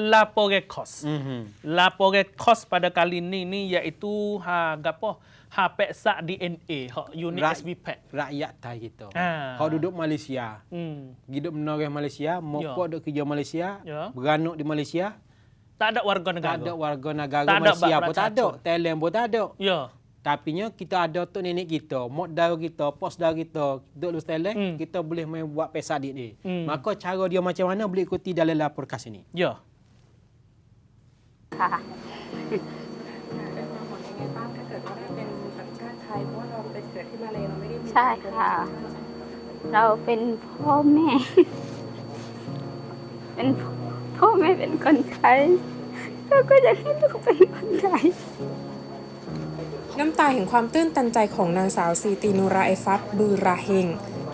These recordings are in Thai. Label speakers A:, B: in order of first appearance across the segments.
A: Laporekos.
B: Mhm.
A: Laporekos pada kali ini ni iaitu ha gapo ha peksa DNA hak unit
B: Right.
A: SBPAC.
B: Rakyat Thai kita.
A: Ah.
B: Kau duduk Malaysia.
A: Hmm.
B: Hidup menoreh Malaysia, mokok duduk kerja Malaysia,
A: Ya.
B: beranuk di Malaysia,
A: Tak ada warga
B: tak
A: negara.
B: ada warga negara
A: Tak
B: Malaysia pun tak ada, talent pun tak ada.
A: Ya.
B: Tapi nya kita ada tu nenek kita, mak dara kita, pos dara kita, duduk lu talent,
A: Hmm.
B: kita boleh main buat pesa dik dia.
A: Hmm.
B: Maka cara dia macam mana boleh ikuti dalam lapor kas ini.
A: Ya.
C: ค่ะ
D: เป็นความหวังยังไงบ้างถ้าเกิดว่าได้เป็นสัญชาติไทยเพราะว่าเราไปเกิดที่มาเลเราไม่ได้มี
C: ใช่ค่ะ เราเป็นพ่อแม่ เป็นพ่อแม่เป็นคนไทยเราก็อยากให้ลูกเป็นคนไทย
D: น้ำตาแห่งความตื้นตันใจของนางสาวซีตีนูราไอฟัตบือราเฮง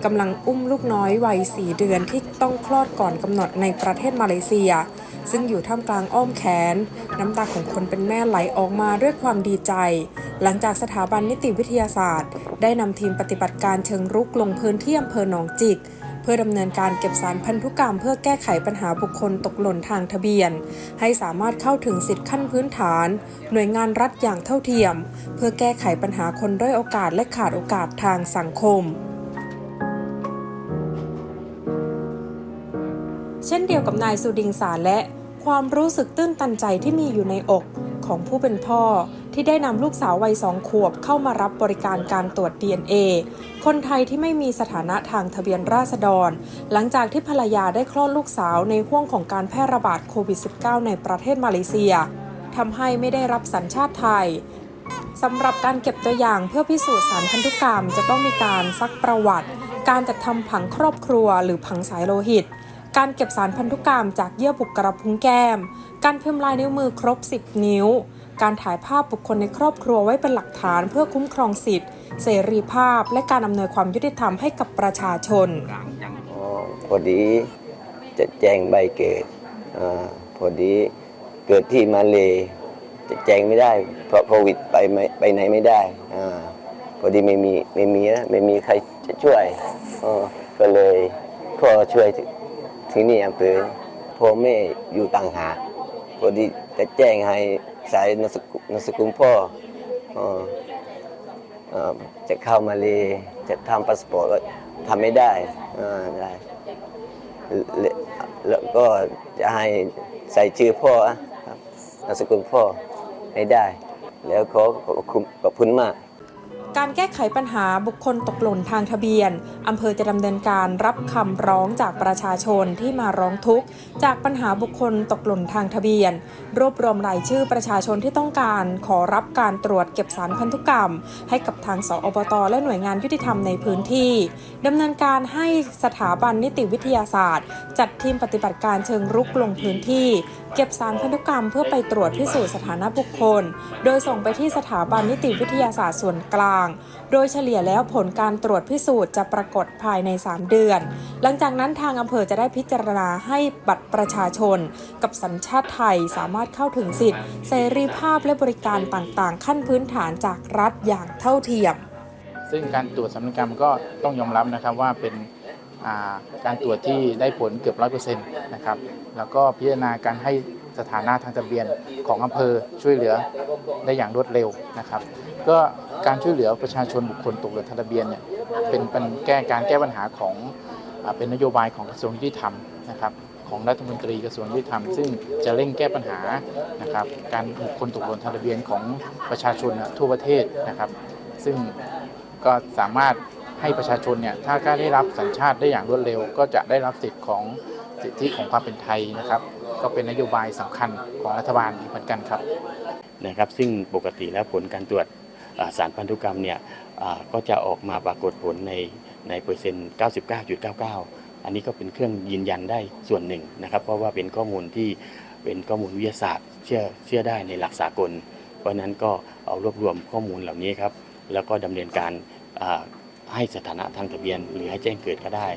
D: กำลังอุ้มลูกน้อยวัยสี่เดือนที่ต้องคลอดก่อนกำหนดในประเทศมาเลเซีย ซึ่งอยู่ท่ามกลางอ้อมแขน น้ำตาของคนเป็นแม่ไหลออกมาด้วยความดีใจ หลังจากสถาบันนิติวิทยาศาสตร์ ได้นำทีมปฏิบัติการเชิงรุกลงพื้นที่อำเภอหนองจิกเพื่อดำเนินการเก็บสารพันธุกรรมเพื่อแก้ไขปัญหาบุคคลตกหล่นทางทะเบียน ให้สามารถเข้าถึงสิทธิขั้นพื้นฐาน หน่วยงานรัฐอย่างเท่าเทียม เพื่อแก้ไขปัญหาคนด้อยโอกาสและขาดโอกาสทางสังคม เช่นเดียวกับนายสุดิงสารและ ความรู้สึกตื้นตันใจที่มีอยู่ในอกของผู้เป็นพ่อที่ได้นำลูกสาววัยสองขวบเข้ามารับบริการการตรวจ DNA คนไทยที่ไม่มีสถานะทางทะเบียนราษฎร หลังจากที่ภรรยาได้คลอดลูกสาวในห่วงของการแพร่ระบาดโควิด -19 ในประเทศมาเลเซียทำให้ไม่ได้รับสัญชาติไทยสำหรับการเก็บตัวอย่างเพื่อพิสูจน์สารพันธุกรรม จะต้องมีการซักประวัติ การจัดทำผังครอบครัวหรือผังสายโลหิต การเก็บสารพันธุกรรมจากเยื่อบุกระพุ้งแก้ม การพิมพ์ลายนิ้วมือครบ 10 นิ้ว การถ่ายภาพบุคคลในครอบครัวไว้เป็นหลักฐานเพื่อคุ้มครองสิทธิเสรีภาพ และการอำนวยความยุติธรรมให้กับประชาชน
E: อ๋อพอดีจะแจ้งใบเกิดอาพอดีเกิดที่มาเลจะแจ้งไม่ได้ เพราะโควิดไปไม่ไปไหนไม่ได้อาพอดีไม่มีไม่มีนะไม่มีใครจะช่วยอ๋อก็เลยพ่อช่วย ที่นี่อำเภอพ่อแม่อยู่ต่างหากพอดีจะแจ้งให้สายนสกุลนสกุลพ่อจะเข้ามาเลยจะทำพาสปอร์ตทำไม่ได้ได้แล้วก็จะให้ใส่ชื่อพ่อครับนามสกุลพ่อให้ได้ แล้วขอขอบคุณขอบคุณมาก
D: การแก้ไขปัญหาบุคคลตกหล่นทางทะเบียน อำเภอจะดำเนินการรับคำร้องจากประชาชนที่มาร้องทุกข์ จากปัญหาบุคคลตกหล่นทางทะเบียน รวบรวมรายชื่อประชาชนที่ต้องการ ขอรับการตรวจเก็บสารพันธุกรรม ให้กับทางสอบตและหน่วยงานยุติธรรมในพื้นที่ดำเนินการให้สถาบันนิติวิทยาศาสตร์ จัดทีมปฏิบัติการเชิงรุกลงพื้นที่เก็บสารพันธุกรรมเพื่อไปตรวจพิสูจน์สถานะบุคคล โดยส่งไปที่สถาบันนิติวิทยาศาสตร์ส่วนกลาง โดยเฉลี่ยแล้วผลการตรวจพิสูจน์จะปรากฏภายใน 3 เดือน หลังจากนั้นทางอำเภอจะได้พิจารณาให้บัตรประชาชน กับสัญชาติไทยสามารถเข้าถึงสิทธิเสรีภาพและบริการต่างๆ ขั้นพื้นฐานจากรัฐอย่างเท่าเทียม
F: ซึ่งการตรวจสัญญกรรมก็ต้องยอมรับนะครับว่าเป็น การตรวจที่ได้ผลเกือบร้อยเปอร์เซ็นต์นะครับแล้วก็พิจารณาการให้สถานะทางทะเบียนของอำเภอช่วยเหลือได้อย่างรวดเร็วนะครับ ก็การช่วยเหลือประชาชนบุคคลตกหล่นทางทะเบียนเนี่ยเป็นเป็นแก้การแก้ปัญหาของอเป็นนโยบายของกระทรวงยุติธรรมนะครับของรัฐมนตรีกระทรวงยุติธรรม ซึ่งจะเร่งแก้ปัญหานะครับการบุคคลตกหล่นทางทะเบียนของประชาชนทั่วประเทศนะครับ ซึ่งก็สามารถ ให้ประชาชนเนี่ยถ้าก็ได้รับสัญชาติได้อย่างรวดเร็ว ก็จะได้รับสิทธิ์ของสิทธิของความเป็นไทยนะครับ ก็เป็นนโยบายสำคัญของรัฐบาลอีกเหมือนกันครับ
G: นะครับ ซึ่งปกติแล้วผลการตรวจสารพันธุกรรมเนี่ยก็จะออกมาปรากฏผลในในเปอร์เซ็นต์ 99.99 อันนี้ก็เป็นเครื่องยืนยันได้ส่วนหนึ่งนะครับ เพราะว่าเป็นข้อมูลที่เป็นข้อมูลวิทยาศาสตร์เชื่อเชื่อได้ในหลักสากล เพราะนั้นก็เอารวบรวมข้อมูลเหล่านี้ครับ แล้วก็ดำเนินการ ให้สถานะทางทะเบียน หรือให้แจ้งเกิดก็ได้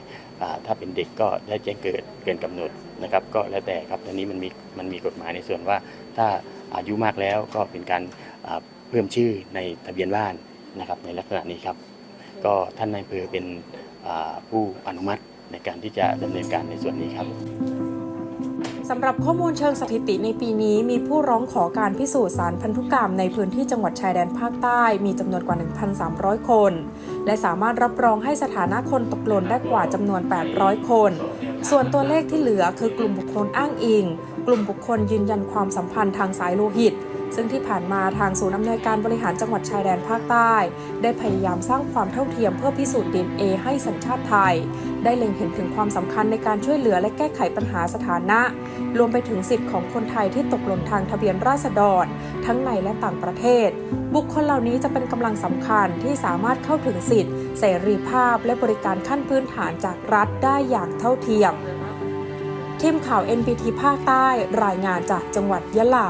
G: ถ้าเป็นเด็กก็ได้แจ้งเกิดเกินกำหนดนะครับ ก็แล้วแต่ครับอันนี้มันมีมันมีกฎหมายในส่วนว่า ถ้าอายุมากแล้วก็เป็นการเพิ่มชื่อในทะเบียนบ้านนะครับในลักษณะนี้ครับ ก็ท่านนายเภอเป็นผู้อนุมัติในการที่จะดำเนินการในส่วนนี้ครับ
D: สำหรับข้อมูลเชิงสถิติในปีนี้มีผู้ร้องขอการพิสูจน์สารพันธุกรรมในพื้นที่จังหวัดชายแดนภาคใต้มีจำนวนกว่า 1,300 คน และสามารถรับรองให้สถานะคนตกหล่นได้กว่าจำนวน 800 คน ส่วนตัวเลขที่เหลือคือกลุ่มบุคคลอ้างอิง กลุ่มบุคคลยืนยันความสัมพันธ์ทางสายโลหิต ซึ่งที่ผ่านมาทางศูนย์อำนวยการบริหารจังหวัดชายแดนภาคใต้ ได้พยายามสร้างความเท่าเทียมเพื่อพิสูจน์ดีเอให้สัญชาติไทย ได้เล็งเห็นถึงความสำคัญในการช่วยเหลือและแก้ไขปัญหาสถานะ รวมไปถึงสิทธิ์ของคนไทยที่ตกหล่นทางทะเบียนราษฎร ทั้งในและต่างประเทศ บุคคลเหล่านี้จะเป็นกำลังสำคัญที่สามารถเข้าถึงสิทธิ์เสรีภาพ และบริการขั้นพื้นฐานจากรัฐได้อย่างเท่าเทียมทีมข่าว NPT ภาคใต้รายงานจากจังหวัดยะลา